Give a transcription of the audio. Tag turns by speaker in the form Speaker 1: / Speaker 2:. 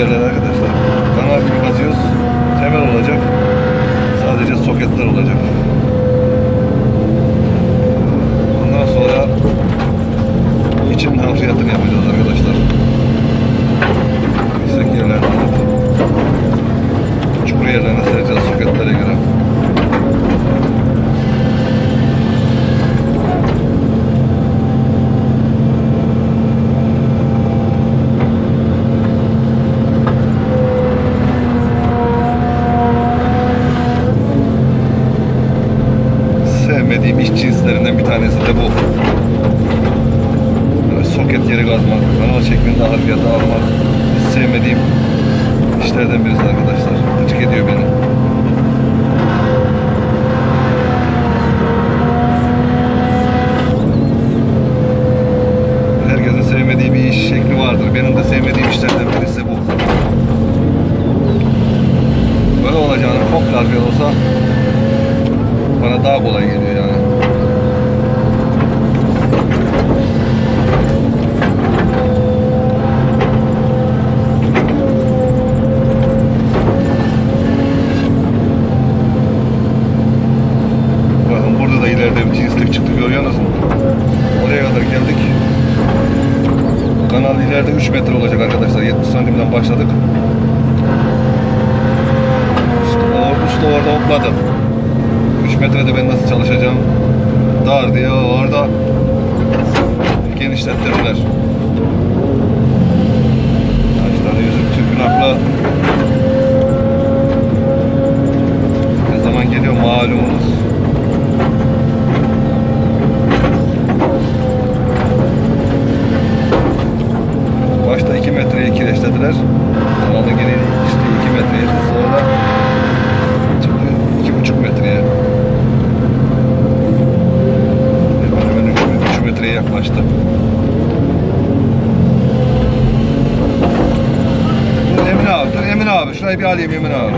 Speaker 1: yerler arkadaşlar. Kanal gibi kazıyoruz. Temel olacak. Sadece soketler olacak. sevdiğim iş cinslerinden bir tanesi de bu. Böyle soket yere kazmak, kanal şeklinde harbiyata almak. Hiç sevmediğim işlerden birisi arkadaşlar. Gıcık ediyor beni. Herkesin sevmediği bir iş şekli vardır. Benim de sevmediğim işlerden birisi bu. Bana daha kolay geliyor yani. Bakın burada da ileride bir cinslik çıktı görüyorsunuz mu? Oraya kadar geldik. Kanal ileride 3 metre olacak arkadaşlar. 70 santimden başladık. Usta, usta orada hopladı. 3 metrede ben nasıl çalışacağım? Dar diye orada genişlettirdiler. Ağaçları yüzüm tüpünakla ne zaman geliyor malumunuz. 3 metreye yaklaştı. Dur Emin abi, dur Emin abi. Şurayı bir alayım Emin abi.